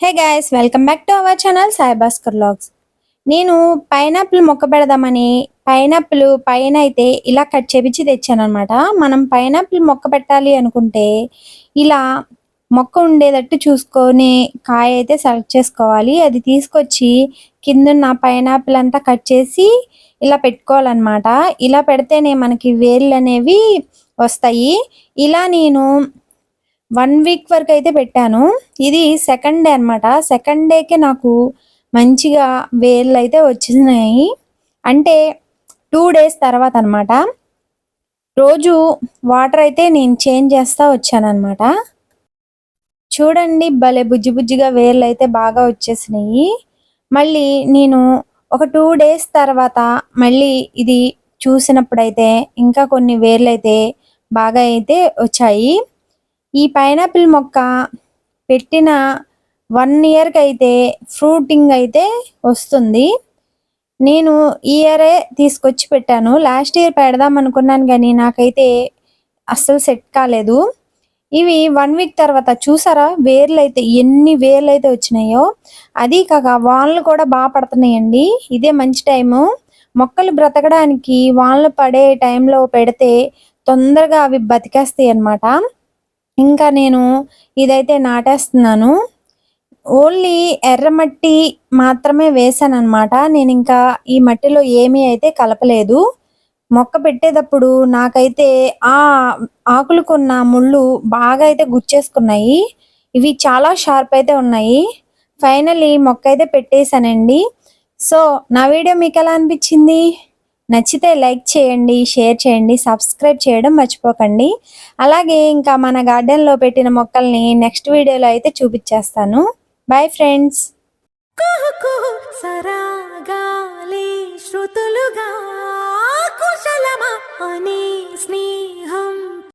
Hey guys welcome back to our channel Sai Bhaskar vlogs నేను pineapple మొక్క పెడదామని pineapple పైన అయితే ఇలా కట్ చేపించి తెచ్చాను అనమాట మనం పైనాపిల్ మొక్క పెట్టాలి అనుకుంటే ఇలా మొక్క ఉండేటట్టు చూసుకొని కాయ అయితే సెలెక్ట్ చేసుకోవాలి. అది తీసుకొచ్చి కిందున్న పైనాపిల్ అంతా కట్ చేసి ఇలా పెట్టుకోవాలన్నమాట. ఇలా పెడితేనే మనకి వేర్లు అనేవి వస్తాయి. ఇలా నేను వన్ వీక్ వరకు అయితే పెట్టాను. ఇది సెకండ్ డే అనమాట సెకండ్ డేకే నాకు మంచిగా వేర్లు అయితే వచ్చినాయి. అంటే టూ డేస్ తర్వాత అనమాట రోజు వాటర్ అయితే నేను చేంజ్ చేస్తూ వచ్చానమాట చూడండి భలే బుజ్జి బుజ్జిగా వేర్లు అయితే బాగా వచ్చేసినాయి. మళ్ళీ నేను ఒక టూ డేస్ తర్వాత మళ్ళీ ఇది చూసినప్పుడైతే ఇంకా కొన్ని వేర్లు అయితే బాగా అయితే వచ్చాయి. ఈ పైనాపిల్ మొక్క పెట్టిన వన్ ఇయర్కి అయితే ఫ్రూటింగ్ అయితే వస్తుంది. నేను ఈ ఇయరే తీసుకొచ్చి పెట్టాను. లాస్ట్ ఇయర్ పెడదాం అనుకున్నాను కానీ నాకైతే అస్సలు సెట్ కాలేదు. ఇవి వన్ వీక్ తర్వాత చూసారా? వేర్లు అయితే ఎన్ని వేర్లు అయితే వచ్చినాయో. అది కాక వానలు కూడా బాగా పడుతున్నాయండి. ఇదే మంచి టైము. మొక్కలు బ్రతకడానికి వానలు పడే టైంలో పెడితే తొందరగా అవి బతికేస్తాయి అన్నమాట ఇంకా నేను ఇదైతే నాటేస్తున్నాను. ఓన్లీ ఎర్రమట్టి మాత్రమే వేసాను అనమాట నేను ఇంకా ఈ మట్టిలో ఏమీ అయితే కలపలేదు. మొక్క పెట్టేటప్పుడు నాకైతే ఆ ఆకులకున్న ముళ్ళు బాగా అయితే గుచ్చేసుకున్నాయి. ఇవి చాలా షార్ప్ అయితే ఉన్నాయి. ఫైనల్లీ మొక్క అయితే పెట్టేశానండి. సో నా వీడియో మీకు ఎలా అనిపించింది? నచ్చితే లైక్ చేయండి షేర్ చేయండి సబ్స్క్రైబ్ చేయడం మర్చిపోకండి. అలాగే ఇంకా మన గార్డెన్లో పెట్టిన మొక్కల్ని నెక్స్ట్ వీడియోలో అయితే చూపించేస్తాను. బాయ్ ఫ్రెండ్స్ సరాగాలి శృతులుగా కుశలమా అని స్నేహ.